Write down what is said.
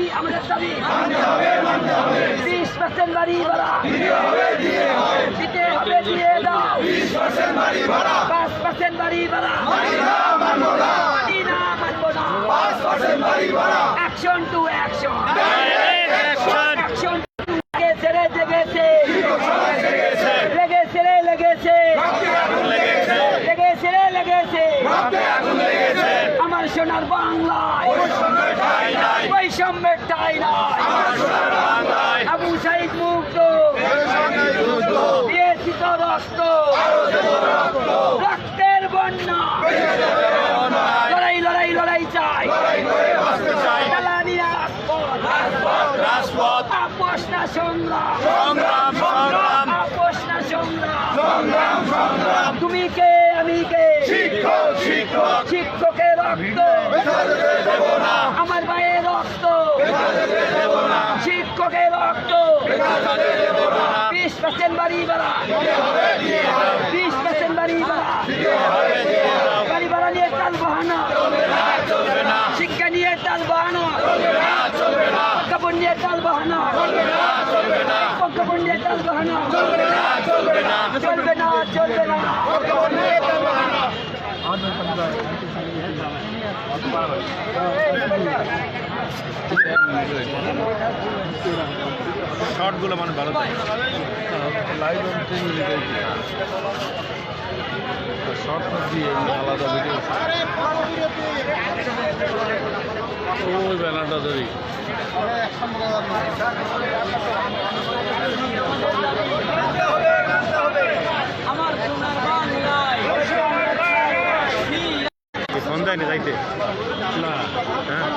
দাবি আমাদের দাবি বিশ পার্সেন্ট বাড়ি ভাড়া। দিতে হবে দিয়ে দাও। পাঁচ পার্সেন্ট বাড়ি ভাড়া। না মানবো না। অ্যাকশন টু অ্যাকশন অ্যাকশন লেগেছে রে জেগেছে লেগেছে রে লেগেছে লেগেছে রে লেগেছে। আমার সোনার বাংলায়। ঠাই নাই আবু সাইদ মুক্ত দিয়েছি তো রক্ত। রক্তের বন্যা। লড়াই লড়াই লড়াই চাই। আপোষ না সংগ্রাম। আপোষ না সংগ্রাম। তুমি কে আমি কে? শিক্ষকের রক্ত। আমার ভাইয়ের রক্ত। বাড়ি ভাড়া বিশ পার্সেন্ট বাড়ি ভাড়া বাড়ি ভাড়া নিয়ে তাল বাহানা শিক্ষা নিয়ে তাল বাহানা কাপড় নিয়ে তাল বাহানা কাপড় নিয়ে তাল বাহানা চলবে না চলবে না শর্টগুলো মানে ভালো থাকে লাইভ শর্ট দিয়ে আলাদা ভিডিও ওই ব্যানারটা ধরি ফোন দেয়নি যাইতে? না। হ্যাঁ।